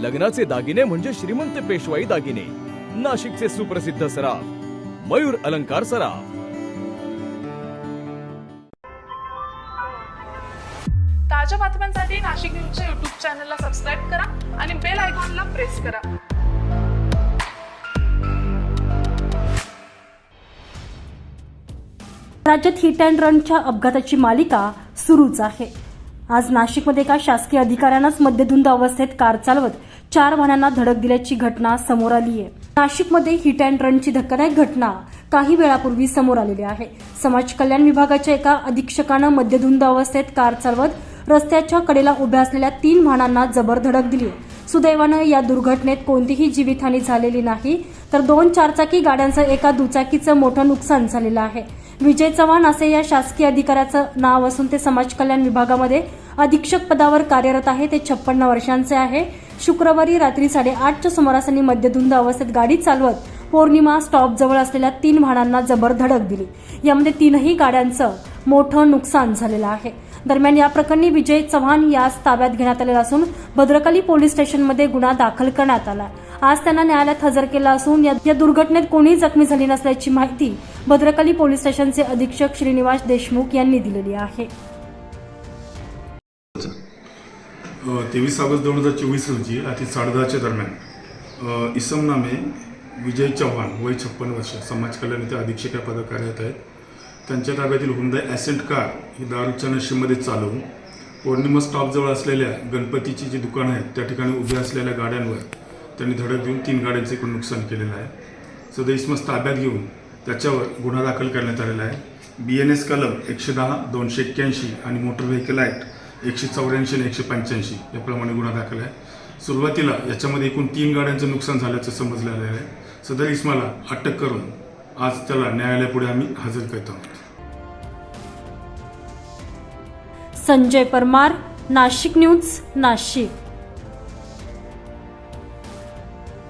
लग्नाचे दागिने म्हणजे श्रीमंत पेशवाई दागिने. नाशिकचे सुप्रसिद्ध सराफ मयूर अलंकार सराफ. ताज्या बातम्यांसाठी नाशिक न्यूजच्या युट्यूब चॅनलला सबस्क्राईब करा आणि बेल आयकॉनला प्रेस करा. राज्यात हिट अँड रनच्या अपघाताची मालिका सुरूच आहे. आज नाशिकमध्ये एका शासकीय अधिकाऱ्यानंच मद्यधुंद अवस्थेत कार चालवत चार वाहनांना धडक दिल्याची घटना समोर आली आहे. नाशिकमध्ये हिट अँड रनची धक्कादायक घटना काही वेळापूर्वी समोर आलेली आहे. समाज कल्याण विभागाच्या एका अधीक्षकानं मद्यधुंद अवस्थेत कार चालवत रस्त्याच्या कडेला उभ्या असलेल्या तीन वाहनांना जबर धडक दिली आहे. सुदैवानं या दुर्घटनेत कोणतीही जीवितहानी झालेली नाही तर दोन चारचाकी गाड्यांचं एका दुचाकीचं मोठं नुकसान झालेलं आहे. विजय चव्हाण असे या शासकीय अधिकाऱ्याचं नाव असून ते समाज कल्याण विभागामध्ये अधीक्षक पदावर कार्यरत आहे. ते छप्पन्न वर्षांचे आहे. शुक्रवारी रात्री साडेआठच्या सुमारासांनी मध्यधुंद अवस्थेत गाडी चालवत पौर्णिमा स्टॉप जवळ असलेल्या तीन वाहनांना जबर धडक दिली. यामध्ये तीनही गाड्यांचं मोठं नुकसान झालेलं आहे. दरम्यान या प्रकरणी विजय चव्हाण यास ताब्यात घेण्यात आलेला असून भद्रकाली पोलीस स्टेशनमध्ये गुन्हा दाखल करण्यात आला. आज त्यांना न्यायालयात हजर केला असून या या दुर्घटनेत कोणीही जखमी झाली नसल्याची माहिती भद्रकाली पोलीस स्टेशनचे अधीक्षक श्रीनिवास देशमुख यांनी दिलेली आहे. तेवीस ऑगस्ट दोन हजार चोवीस रोजी रात्री साडेदहाच्या दरम्यान इसम नामे विजय चव्हाण वय छप्पन वर्ष समाज कल्याण इथे अधीक्षक या पदावर कार्यरत आहेत. त्यांच्या ताब्यातील हुंदाय ॲसेंट कार ही दारूच्या नशेमध्ये चालवून पौर्णिमा स्टॉपजवळ असलेल्या गणपतीची जी दुकानं आहेत त्या ठिकाणी उभ्या असलेल्या गाड्यांवर त्यांनी धडक देऊन तीन गाड्यांचं एकूण नुकसान केलेलं आहे. सदर इसमस ताब्यात घेऊन त्याच्यावर गुन्हा दाखल करण्यात आलेला आहे. बी एन एस कलम एकशे दहा दोनशे एक्क्याऐंशी आणि मोटर व्हेकल ॲक्ट एकशे चौऱ्याऐंशी आणि एकशे पंच्याऐंशी याप्रमाणे गुन्हा दाखल आहे. सुरुवातीला याच्यामध्ये एकूण तीन गाड्यांचं नुकसान झाल्याचं समजलं आलेलं आहे. सदर इस्माला अटक करून आज त्याला न्यायालयापुढे आम्ही हजर करत. आहोत संजय परमार नाशिक न्यूज नाशिक.